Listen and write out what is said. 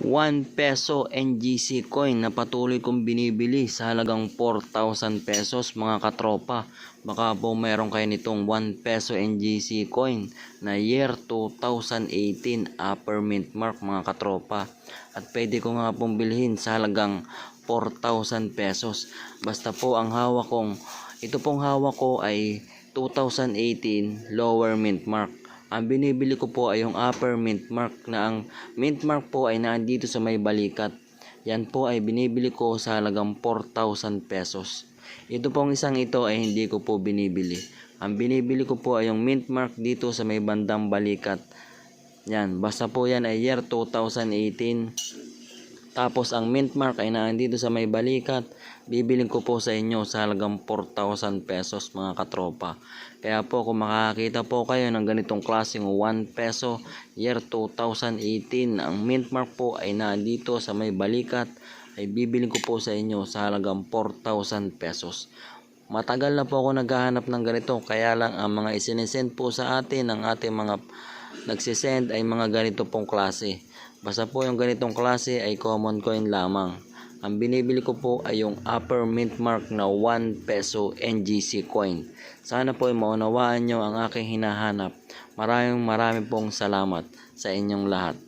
1 peso NGC coin na patuloy kong binibili sa halagang 4,000 pesos mga katropa. Baka po mayroon kayo nitong 1 peso NGC coin na year 2018 upper mint mark mga katropa. At pwede ko nga pong bilhin sa halagang 4,000 pesos. Basta po ang hawak kong, ito pong hawak ko ay 2018 lower mint mark. Ang binibili ko po ay yung upper mint mark na ang mint mark po ay nandito sa may balikat. Yan po ay binibili ko sa halagang 4,000 pesos. Ito pong isang ito ay hindi ko po binibili. Ang binibili ko po ay yung mint mark dito sa may bandang balikat. Yan, basta po yan ay year 2018. Tapos ang mint mark ay nandito sa may balikat. Bibiling ko po sa inyo sa halagang 4,000 pesos mga katropa. Kaya po kung makakita po kayo ng ganitong klaseng 1 peso year 2018, ang mint mark po ay nandito sa may balikat ay bibiling ko po sa inyo sa halagang 4,000 pesos. Matagal na po ako naghahanap ng ganito kaya lang ang mga isinesend po sa atin ng ating mga nagsisend ay mga ganito pong klase. Basta po yung ganitong klase ay common coin lamang. Ang binibili ko po ay yung upper mint mark na 1 peso NGC coin. Sana po ay maunawaan nyo ang aking hinahanap. Maraming maraming pong salamat sa inyong lahat.